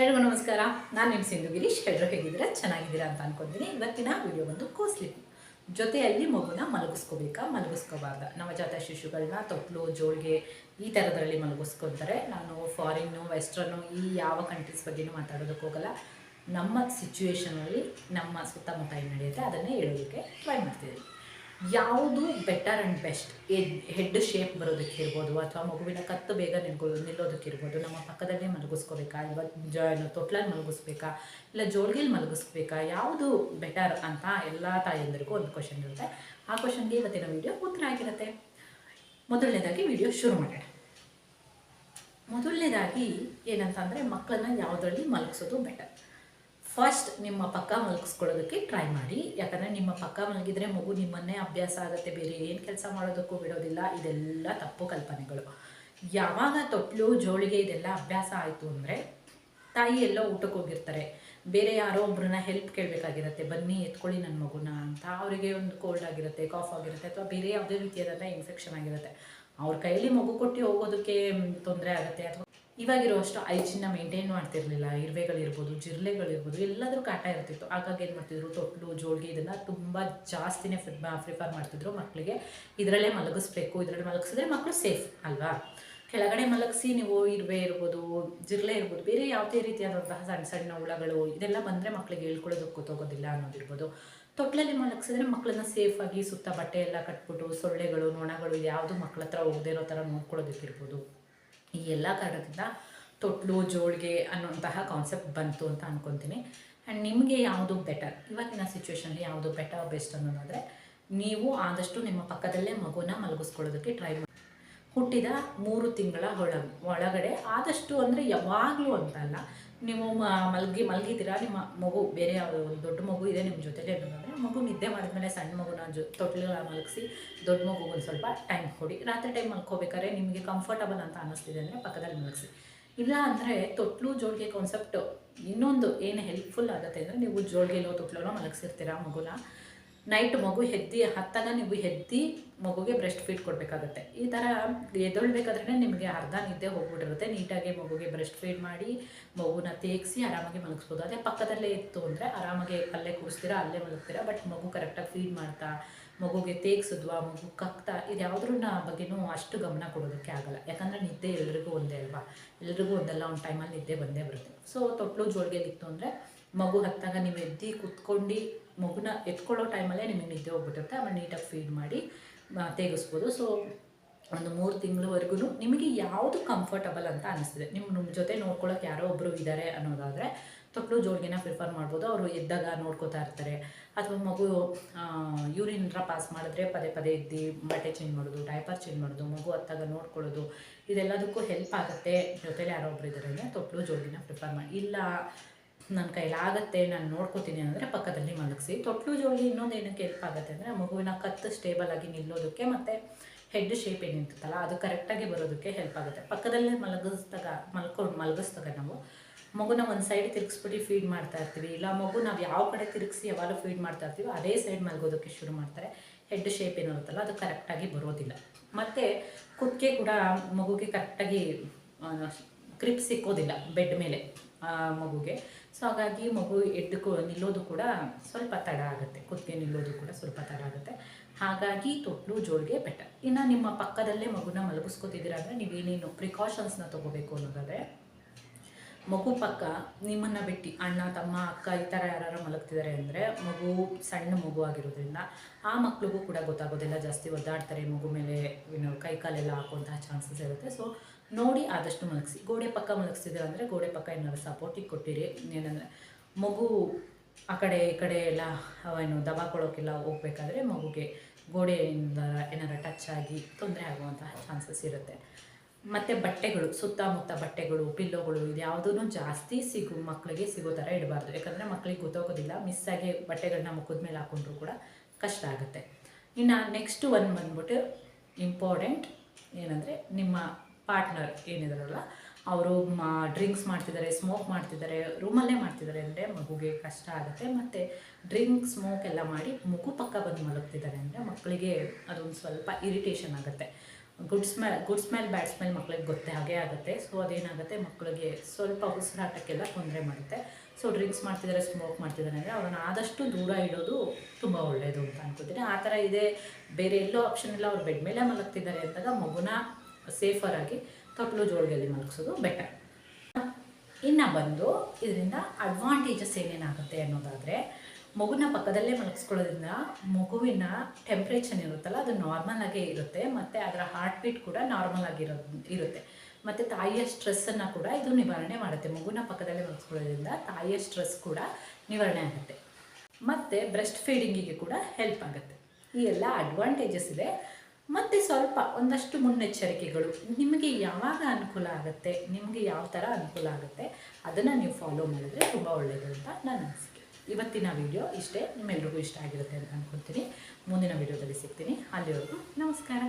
ಎಲ್ರಿಗೂ ನಮಸ್ಕಾರ. ನಾನು ನಿಮ್ಮ ಸಿಂಧು ಗಿರೀಶ್. ಎಲ್ಲರೂ ಹೇಗಿದ್ದೀರಾ? ಚೆನ್ನಾಗಿದ್ದೀರಾ ಅಂತ ಅನ್ಕೊಂತೀನಿ. ಇವತ್ತಿನ ವಿಡಿಯೋ ಬಂದು ಕೋಸ್ಲಿಪ್ ಜೊತೆಯಲ್ಲಿ ಮಗುನ ಮಲಗಿಸ್ಕೋಬೇಕಾ? ಮಲಗಿಸ್ಕೋಬಾರ್ದ. ನವಜಾತ ಶಿಶುಗಳನ್ನ ತೊಟ್ಲು, ಜೋಳಿಗೆ ಈ ಥರದ್ರಲ್ಲಿ ಮಲಗಿಸ್ಕೊತಾರೆ. ನಾನು ಫಾರಿನ್ನು ವೆಸ್ಟ್ರನ್ನು ಈ ಯಾವ ಕಂಟ್ರೀಸ್ ಬಗ್ಗೆನೂ ಮಾತಾಡೋದಕ್ಕೆ ಹೋಗಲ್ಲ. ನಮ್ಮ ಸಿಚುವೇಶನಲ್ಲಿ ನಮ್ಮ ಸುತ್ತಮುತ್ತ ಏನು ನಡೆಯುತ್ತೆ ಅದನ್ನೇ ಹೇಳೋದಕ್ಕೆ ಟ್ರೈ ಮಾಡ್ತಿದ್ದೀನಿ. ಯಾವುದು better and best head shape ಬರೋದಕ್ಕೆ ಇರ್ಬೋದು ಅಥವಾ ಮಗುವಿನ ಕತ್ತು ಬೇಗ ನಿಲ್ಗೋ ನಿಲ್ಲೋದಕ್ಕಿರ್ಬೋದು ನಮ್ಮ ಪಕ್ಕದಲ್ಲೇ ಮಲಗಿಸ್ಕೋಬೇಕಾ? ಇಲ್ಲ ಜ ತೊಟ್ಲಲ್ಲಿ ಮಲಗಿಸ್ಬೇಕಾ? ಇಲ್ಲ ಜೋಳಿಗೆಲಿ ಮಲಗಿಸ್ಬೇಕಾ? ಯಾವುದು ಬೆಟರ್ ಅಂತ ಎಲ್ಲ ತಾಯಂದಿರಿಗೂ ಒಂದು ಕ್ವಶನ್ ಇರುತ್ತೆ. ಆ ಕ್ವಶನ್ಗೆ ಇವತ್ತಿನ ವಿಡಿಯೋ ಉತ್ತರ ಆಗಿರುತ್ತೆ. ಮೊದಲನೇದಾಗಿ ವಿಡಿಯೋ ಶುರು ಮಾಡೋಣ. ಮೊದಲನೇದಾಗಿ ಏನಂತಂದರೆ ಮಕ್ಕಳನ್ನ ಯಾವುದರಲ್ಲಿ ಮಲಗಿಸೋದು ಬೆಟರ್ ಫಸ್ಟ್ ನಿಮ್ಮ ಪಕ್ಕ ಮಲಗಿಸ್ಕೊಳ್ಳೋದಕ್ಕೆ ಟ್ರೈ ಮಾಡಿ. ಯಾಕಂದರೆ ನಿಮ್ಮ ಪಕ್ಕ ಮಲಗಿದ್ರೆ ಮಗು ನಿಮ್ಮನ್ನೇ ಅಭ್ಯಾಸ ಆಗುತ್ತೆ. ಬೇರೆ ಏನು ಕೆಲಸ ಮಾಡೋದಕ್ಕೂ ಬಿಡೋದಿಲ್ಲ. ಇದೆಲ್ಲ ತಪ್ಪು ಕಲ್ಪನೆಗಳು. ಯಾವಾಗ ತೊಟ್ಲು, ಜೋಳಿಗೆ ಇದೆಲ್ಲ ಅಭ್ಯಾಸ ಆಯಿತು ಅಂದರೆ ತಾಯಿ ಎಲ್ಲೋ ಊಟಕ್ಕೆ ಹೋಗಿರ್ತಾರೆ. ಬೇರೆ ಯಾರೋ ಒಬ್ರನ್ನ ಹೆಲ್ಪ್ ಕೇಳಬೇಕಾಗಿರುತ್ತೆ. ಬನ್ನಿ, ಎತ್ಕೊಳ್ಳಿ ನನ್ನ ಮಗುನ ಅಂತ. ಅವರಿಗೆ ಒಂದು ಕೋಲ್ಡ್ ಆಗಿರುತ್ತೆ ಕಾಫ್ ಆಗಿರುತ್ತೆ ಅಥವಾ ಬೇರೆ ಯಾವುದೇ ರೀತಿಯಾದಂಥ ಇನ್ಫೆಕ್ಷನ್ ಆಗಿರುತ್ತೆ. ಅವ್ರ ಕೈಯಲ್ಲಿ ಮಗು ಕೊಟ್ಟು ಹೋಗೋದಕ್ಕೆ ತೊಂದರೆ ಆಗುತ್ತೆ. ಅಥವಾ ಇವಾಗಿರೋ ಅಷ್ಟು ಐಜಿನ್ನ ಮೇಂಟೈನ್ ಮಾಡ್ತಿರ್ಲಿಲ್ಲ. ಇರುವೆಗಳಿರ್ಬೋದು ಜಿರ್ಲೆಗಳಿರ್ಬೋದು ಎಲ್ಲಾದರೂ ಕಾಟ ಇರ್ತಿತ್ತು. ಹಾಗಾಗಿ ಏನು ಮಾಡ್ತಿದ್ರು? ತೊಟ್ಲು, ಜೋಳಿಗೆ ಇದನ್ನ ತುಂಬ ಜಾಸ್ತಿನೇ ಪ್ರಿಫರ್ ಮಾಡ್ತಿದ್ರು ಮಕ್ಕಳಿಗೆ ಇದರಲ್ಲೇ ಮಲಗಿಸ್ಬೇಕು. ಇದರಲ್ಲಿ ಮಲಗಿಸಿದ್ರೆ ಮಕ್ಕಳು ಸೇಫ್ ಅಲ್ವಾ? ಕೆಳಗಡೆ ಮಲಗಿಸಿ ನೀವು ಇರುವೆ ಇರ್ಬೋದು ಜಿರ್ಲೆ ಇರ್ಬೋದು, ಬೇರೆ ಯಾವುದೇ ರೀತಿಯಾದಂತಹ ಸಣ್ಣ ಸಣ್ಣ ಹುಳಗಳು, ಇದೆಲ್ಲ ಬಂದರೆ ಮಕ್ಕಳಿಗೆ ಹೇಳ್ಕೊಳ್ಳೋದಕ್ಕೆ ಗೊತ್ತಾಗೋದಿಲ್ಲ ಅನ್ನೋದಿರ್ಬೋದು. ತೊಟ್ಲಲ್ಲಿ ಮಲಗಿಸಿದ್ರೆ ಮಕ್ಕಳನ್ನ ಸೇಫಾಗಿ ಸುತ್ತ ಬಟ್ಟೆ ಎಲ್ಲ ಕಟ್ಬಿಟ್ಟು ಸೊಳ್ಳೆಗಳು, ನೊಣಗಳು ಯಾವುದು ಮಕ್ಕಳ ಹತ್ರ ಹೋಗದೇ ಇರೋ ಥರ ನೋಡ್ಕೊಳ್ಳೋದಕ್ಕಿರ್ಬೋದು. ಈ ಎಲ್ಲ ಕಾರಣದಿಂದ ತೊಟ್ಲು, ಜೋಳಿಗೆ ಅನ್ನುವಂತಹ ಕಾನ್ಸೆಪ್ಟ್ ಬಂತು ಅಂತ ಅನ್ಕೊತೀನಿ. ಆ್ಯಂಡ್ ನಿಮಗೆ ಯಾವುದು ಬೆಟರ್ ಇವಾಗಿನ ಸಿಚುವೇಶನಲ್ಲಿ ಯಾವುದು ಬೆಟರ್ ಬೆಸ್ಟ್ ಅನ್ನೋದಾದರೆ, ನೀವು ಆದಷ್ಟು ನಿಮ್ಮ ಪಕ್ಕದಲ್ಲೇ ಮಗುನ ಮಲಗಿಸ್ಕೊಳ್ಳೋದಕ್ಕೆ ಟ್ರೈ ಮಾಡಿ ಹುಟ್ಟಿದ ಮೂರು ತಿಂಗಳ ಒಳ ಒಳಗಡೆ. ಆದಷ್ಟು ಅಂದರೆ ಯಾವಾಗಲೂ ಅಂತಲ್ಲ, ನೀವು ಮ- ಮಲಗಿ ಮಲಗಿದ್ದೀರಾ, ನಿಮ್ಮ ಮಗು ಬೇರೆ ಯಾವುದೋ ಒಂದು ದೊಡ್ಡ ಮಗು ಇದೆ ನಿಮ್ಮ ಜೊತೆಲೇ ಅಂದರೆ ಮಗು ನಿದ್ದೆ ಮಾಡಿದ್ಮೇಲೆ ಸಣ್ಣ ಮಗುನ ಜೊ ತೊಟ್ಲಿಗಳ ಮಲಗಿಸಿ ದೊಡ್ಡ ಮಗು ಒಂದು ಸ್ವಲ್ಪ ಟೈಮ್ ಕೊಡಿ. ರಾತ್ರಿ ಟೈಮ್ ಮಲ್ಕೋಬೇಕಾದ್ರೆ ನಿಮಗೆ ಕಂಫರ್ಟಬಲ್ ಅಂತ ಅನ್ನಿಸ್ತಿದೆ ಅಂದರೆ ಪಕ್ಕದಲ್ಲಿ ಮಲಗಿಸಿ. ಇಲ್ಲ ಅಂದರೆ ತೊಟ್ಲು ಜೋಳಿಗೆ ಕಾನ್ಸೆಪ್ಟು ಇನ್ನೊಂದು ಏನು ಹೆಲ್ಪ್ಫುಲ್ ಆಗುತ್ತೆ ಅಂದರೆ ನೀವು ಜೋಳಿಗೆಲೋ ತೊಟ್ಲೋ ಮಲಗಿಸಿರ್ತೀರಾ ಮಗುನ. ನೈಟ್ ಮಗು ಹೆದ್ದಿ ಹತ್ತಾಗ ನೀವು ಹೆದ್ದಿ ಮಗುಗೆ ಬ್ರೆಸ್ಟ್ ಫೀಡ್ ಕೊಡಬೇಕಾಗುತ್ತೆ. ಈ ಥರ ಎದ್ದೊಳ್ಬೇಕಾದ್ರೆ ನಿಮಗೆ ಅರ್ಧ ನಿದ್ದೆ ಹೋಗ್ಬಿಟ್ಟಿರುತ್ತೆ. ನೀಟಾಗಿ ಮಗುಗೆ ಬ್ರೆಸ್ಟ್ ಫೀಡ್ ಮಾಡಿ ಮಗುನ ತೇಗಿಸಿ ಆರಾಮಾಗಿ ಮಲಗಿಸ್ಬೋದು. ಅದೇ ಪಕ್ಕದಲ್ಲೇ ಇತ್ತು ಅಂದರೆ ಆರಾಮಾಗಿ ಅಲ್ಲೇ ಕೂರಿಸ್ತೀರಾ, ಅಲ್ಲೇ ಮಲಗ್ತೀರಾ ಬಟ್ ಮಗು ಕರೆಕ್ಟಾಗಿ ಫೀಡ್ ಮಾಡ್ತಾ, ಮಗುಗೆ ತೇಗ್ಸಿದ್ವಾ, ಮಗು ಕಕ್ತಾ, ಇದು ನಾ ಬಗ್ಗೆನೂ ಅಷ್ಟು ಗಮನ ಕೊಡೋದಕ್ಕೆ ಆಗಲ್ಲ. ಯಾಕಂದರೆ ನಿದ್ದೆ ಎಲ್ರಿಗೂ ಒಂದೇ ಅಲ್ವಾ? ಎಲ್ರಿಗೂ ಒಂದಲ್ಲ, ಒಂದು ಟೈಮಲ್ಲಿ ನಿದ್ದೆ ಬಂದೇ ಬರುತ್ತೆ. ಸೊ ತೊಟ್ಲು ಜೋಳಿಗೆಲಿತ್ತು ಅಂದರೆ ಮಗು ಹತ್ತಾಗ ನೀವು ಎದ್ದು ಕುತ್ಕೊಂಡು ಮಗುನ ಎತ್ಕೊಳ್ಳೋ ಟೈಮಲ್ಲೇ ನಿಮಗೆ ನಿದ್ದೆ ಹೋಗ್ಬಿಟ್ಟಿರುತ್ತೆ ಆಮೇಲೆ ನೀಟಾಗಿ ಫೀಡ್ ಮಾಡಿ ತೆಗಿಸ್ಬೋದು. ಸೊ ಒಂದು ಮೂರು ತಿಂಗಳವರೆಗೂ ನಿಮಗೆ ಯಾವುದು ಕಂಫರ್ಟಬಲ್ ಅಂತ ಅನಿಸ್ತಿದೆ. ನಿಮ್ಮ ನಿಮ್ಮ ಜೊತೆ ನೋಡ್ಕೊಳ್ಳೋಕೆ ಯಾರೋ ಒಬ್ಬರು ಇದ್ದಾರೆ ಅನ್ನೋದಾದರೆ ತೊಟ್ಲು ಜೋಳಿಗೆನ ಪ್ರಿಫರ್ ಮಾಡ್ಬೋದು. ಅವರು ಎದ್ದಾಗ ನೋಡ್ಕೋತಾ ಇರ್ತಾರೆ. ಅಥವಾ ಮಗು ಯೂರಿನ್ರ ಪಾಸ್ ಮಾಡಿದ್ರೆ ಪದೇ ಪದೇ ಎದ್ದು ಬಟ್ಟೆ ಚೇಂಜ್ ಮಾಡೋದು ಡೈಪರ್ ಚೇಂಜ್ ಮಾಡೋದು, ಮಗು ಹತ್ತಾಗ ನೋಡ್ಕೊಳ್ಳೋದು, ಇದೆಲ್ಲದಕ್ಕೂ ಹೆಲ್ಪ್ ಆಗುತ್ತೆ. ಜೊತೆಲಿ ಯಾರೋ ಒಬ್ಬರು ಇದ್ದಾರೆ ತೊಟ್ಲು ಜೋಳಿಗೆನ ಪ್ರಿಫರ್ ಮಾಡಿ. ಇಲ್ಲ ನನ್ನ ಕೈಲಾಗತ್ತೆ ನಾನು ನೋಡ್ಕೋತೀನಿ ಅಂದರೆ ಪಕ್ಕದಲ್ಲಿ ಮಲಗಿಸಿ. ತೊಟ್ಲು ಜೋಳಿ ಇನ್ನೊಂದು ಏನಕ್ಕೆ ಹೆಲ್ಪ್ ಆಗುತ್ತೆ ಅಂದರೆ ಮಗುವಿನ ಕತ್ತು ಸ್ಟೇಬಲ್ ಆಗಿ ನಿಲ್ಲೋದಕ್ಕೆ ಮತ್ತು ಹೆಡ್ ಶೇಪ್ ಏನಿರ್ತಲ್ಲ ಅದು ಕರೆಕ್ಟಾಗಿ ಬರೋದಕ್ಕೆ ಹೆಲ್ಪ್ ಆಗುತ್ತೆ. ಪಕ್ಕದಲ್ಲೇ ಮಲಗಿಸ್ದಾಗ ಮಲ್ಕೊಂಡು ಮಲಗಿಸ್ದಾಗ ನಾವು ಮಗುನ ಒಂದು ಸೈಡ್ ತಿರುಗಿಸ್ಬಿಟ್ಟು ಫೀಡ್ ಮಾಡ್ತಾ ಇರ್ತೀವಿ. ಇಲ್ಲ ಮಗು ನಾವು ಯಾವ ಕಡೆ ತಿರುಗಿಸಿ ಯಾವಾಗಲೂ ಫೀಡ್ ಮಾಡ್ತಾ ಇರ್ತೀವಿ, ಅದೇ ಸೈಡ್ ಮಲಗೋದಕ್ಕೆ ಶುರು ಮಾಡ್ತಾರೆ. ಹೆಡ್ ಶೇಪ್ ಏನಿರುತ್ತಲ್ಲ ಅದು ಕರೆಕ್ಟಾಗಿ ಬರೋದಿಲ್ಲ. ಮತ್ತು ಕುತ್ತಿಗೆ ಕೂಡ ಮಗುಗೆ ಕರೆಕ್ಟಾಗಿ ಕ್ರಿಪ್ ಸಿಕ್ಕೋದಿಲ್ಲ, ಬೆಡ್ ಮೇಲೆ. ಮಗುಗೆ. ಸೊ ಹಾಗಾಗಿ ಮಗು ಎದ್ದು ನಿಲ್ಲೋದು ಕೂಡ ಸ್ವಲ್ಪ ತಡ ಆಗುತ್ತೆ. ಕುತ್ತಿಗೆ ನಿಲ್ಲೋದು ಕೂಡ ಸ್ವಲ್ಪ ತಡ ಆಗುತ್ತೆ. ಹಾಗಾಗಿ ತೊಟ್ಲು, ಜೋಳಿಗೆ ಬೆಟರ್ ಇನ್ನು ನಿಮ್ಮ ಪಕ್ಕದಲ್ಲೇ ಮಗುನ ಮಲಗಿಸ್ಕೊತಿದ್ದೀರ ಅಂದರೆ ನೀವೇನೇನು ಪ್ರಿಕಾಷನ್ಸ್ನ ತೊಗೋಬೇಕು ಅನ್ನೋದಾದರೆ, ಮಗು ಪಕ್ಕ ನಿಮ್ಮನ್ನು ಬಿಟ್ಟು ಅಣ್ಣ, ತಮ್ಮ, ಅಕ್ಕ ಈ ಥರ ಯಾರು ಮಲಗ್ತಿದ್ದಾರೆ ಅಂದರೆ ಮಗು ಸಣ್ಣ ಮಗು ಆಗಿರೋದ್ರಿಂದ ಆ ಮಕ್ಳಿಗೂ ಕೂಡ ಗೊತ್ತಾಗೋದಿಲ್ಲ. ಜಾಸ್ತಿ ಒದ್ದಾಡ್ತಾರೆ ಮಗು ಮೇಲೆ ಏನು ಕೈ ಕಾಲೆಲ್ಲ ಹಾಕುವಂತಹ ಚಾನ್ಸಸ್ ಇರುತ್ತೆ. ಸೊ ನೋಡಿ ಆದಷ್ಟು ಮಲಗಿಸಿ. ಗೋಡೆ ಪಕ್ಕ ಮಲಗಿಸ್ತಿದ್ದೀರ ಅಂದರೆ ಗೋಡೆ ಪಕ್ಕ ಏನಾದ್ರು ಸಪೋರ್ಟಿಗೆ ಕೊಟ್ಟಿರಿ. ಏನಂದರೆ ಮಗು ಆ ಕಡೆ ಈ ಕಡೆ ಎಲ್ಲ ಏನು ದಬಾಕೊಳ್ಳೋಕ್ಕೆಲ್ಲ ಹೋಗ್ಬೇಕಾದ್ರೆ ಮಗುಗೆ ಗೋಡೆಯಿಂದ ಏನಾರು ಟಚ್ ಆಗಿ ತೊಂದರೆ ಆಗುವಂತಹ ಚಾನ್ಸಸ್ ಇರುತ್ತೆ. ಮತ್ತು ಬಟ್ಟೆಗಳು, ಸುತ್ತಮುತ್ತ ಬಟ್ಟೆಗಳು, ಪಿಲ್ಲೋಗಳು ಇದು ಯಾವುದೂ ಜಾಸ್ತಿ ಸಿಗು ಮಕ್ಕಳಿಗೆ ಸಿಗೋ ಥರ ಇಡಬಾರ್ದು. ಯಾಕಂದರೆ ಮಕ್ಕಳಿಗೆ ಗೊತ್ತೋಗೋದಿಲ್ಲ ಮಿಸ್ಸಾಗಿ ಬಟ್ಟೆಗಳನ್ನ ಮುಖದ ಮೇಲೆ ಹಾಕ್ಕೊಂಡ್ರು ಕೂಡ ಕಷ್ಟ ಆಗುತ್ತೆ. ಇನ್ನು ನೆಕ್ಸ್ಟ್ ಒನ್ ಬಂದ್ಬಿಟ್ಟು ಇಂಪಾರ್ಟೆಂಟ್ ಏನಂದರೆ ನಿಮ್ಮ ಪಾರ್ಟ್ನರ್ ಏನಿದಾರಲ್ಲ, ಅವರು ಮಾ, ಡ್ರಿಂಕ್ಸ್ ಮಾಡ್ತಿದ್ದಾರೆ ಸ್ಮೋಕ್ ಮಾಡ್ತಿದ್ದಾರೆ ರೂಮಲ್ಲೇ ಮಾಡ್ತಿದ್ದಾರೆ ಅಂದರೆ ಮಗುಗೆ ಕಷ್ಟ ಆಗುತ್ತೆ. ಮತ್ತು ಡ್ರಿಂಕ್, ಸ್ಮೋಕ್ ಎಲ್ಲ ಮಾಡಿ ಮಗು ಪಕ್ಕ ಬಂದು ಮಲಗ್ತಿದ್ದಾರೆ ಅಂದರೆ ಮಕ್ಕಳಿಗೆ ಅದೊಂದು ಸ್ವಲ್ಪ ಇರಿಟೇಷನ್ ಆಗುತ್ತೆ. Good smell good smell, bad smell ಮಕ್ಕಳಿಗೆ ಗೊತ್ತೇ, ಹಾಗೆ ಆಗುತ್ತೆ. ಸೊ ಅದೇನಾಗುತ್ತೆ, ಮಕ್ಕಳಿಗೆ ಸ್ವಲ್ಪ ಉಸಿರಾಟಕ್ಕೆಲ್ಲ ತೊಂದರೆ ಮಾಡುತ್ತೆ. ಸೊ ಡ್ರಿಂಕ್ಸ್ ಮಾಡ್ತಿದ್ದಾರೆ ಸ್ಮೋಕ್ ಮಾಡ್ತಿದ್ದಾರೆ ಅಂದರೆ ಅವ್ರನ್ನ ಆದಷ್ಟು ದೂರ ಇಡೋದು ತುಂಬ ಒಳ್ಳೆಯದು ಅಂತ ಅನ್ಕೋತೀನಿ. ಆ ಥರ ಇದೆ. ಬೇರೆ ಎಲ್ಲೋ ಆಪ್ಷನ್ ಇಲ್ಲ, ಅವ್ರು ಬೆಡ್ ಮೇಲೆ ಮಲಗ್ತಿದ್ದಾರೆ ಅಂದಾಗ ಮಗುನ ಸೇಫರ್ ಆಗಿ ತೊಟ್ಲು ಜೋಳಿಗೆಯಲ್ಲಿ ಮಲಗಿಸೋದು ಬೆಟರ್ ಇನ್ನು ಬಂದು ಇದರಿಂದ ಅಡ್ವಾಂಟೇಜಸ್ ಏನೇನಾಗುತ್ತೆ ಅನ್ನೋದಾದರೆ, ಮಗುನ ಪಕ್ಕದಲ್ಲೇ ಮಲಗಿಸ್ಕೊಳ್ಳೋದ್ರಿಂದ ಮಗುವಿನ ಟೆಂಪ್ರೇಚರ್ ಇರುತ್ತಲ್ಲ, ಅದು ನಾರ್ಮಲ್ ಆಗೇ ಇರುತ್ತೆ, ಮತ್ತು ಅದರ ಹಾರ್ಟ್ ಬೀಟ್ ಕೂಡ ನಾರ್ಮಲ್ ಆಗಿರೋ ಇರುತ್ತೆ. ಮತ್ತು ತಾಯಿಯ ಸ್ಟ್ರೆಸ್ಸನ್ನು ಕೂಡ ಇದು ನಿವಾರಣೆ ಮಾಡುತ್ತೆ. ಮಗುನ ಪಕ್ಕದಲ್ಲೇ ಮಲಗಿಸ್ಕೊಳ್ಳೋದ್ರಿಂದ ತಾಯಿಯ ಸ್ಟ್ರೆಸ್ ಕೂಡ ನಿವಾರಣೆ ಆಗುತ್ತೆ. ಮತ್ತು ಬ್ರೆಸ್ಟ್ ಫೀಡಿಂಗಿಗೆ ಕೂಡ ಹೆಲ್ಪ್ ಆಗುತ್ತೆ. ಈ ಎಲ್ಲ ಅಡ್ವಾಂಟೇಜಸ್ ಇದೆ. ಮತ್ತು ಸ್ವಲ್ಪ ಒಂದಷ್ಟು ಮುನ್ನೆಚ್ಚರಿಕೆಗಳು. ನಿಮಗೆ ಯಾವಾಗ ಅನುಕೂಲ ಆಗುತ್ತೆ, ನಿಮಗೆ ಯಾವ ಥರ ಅನುಕೂಲ ಆಗುತ್ತೆ, ಅದನ್ನು ನೀವು ಫಾಲೋ ಮಾಡಿದ್ರೆ ತುಂಬ ಒಳ್ಳೆಯದು ಅಂತ ನನ್ನ ಅನಿಸಿಕೆ. ಇವತ್ತಿನ ವಿಡಿಯೋ ಇಷ್ಟೇ. ನಿಮ್ಮೆಲ್ರಿಗೂ ಇಷ್ಟ ಆಗಿರುತ್ತೆ ಅಂತ ಅಂದ್ಕೊಳ್ತೀನಿ ಮುಂದಿನ ವಿಡಿಯೋದಲ್ಲಿ ಸಿಗ್ತೀನಿ. ಅಲ್ಲಿವರೆಗೂ ನಮಸ್ಕಾರ.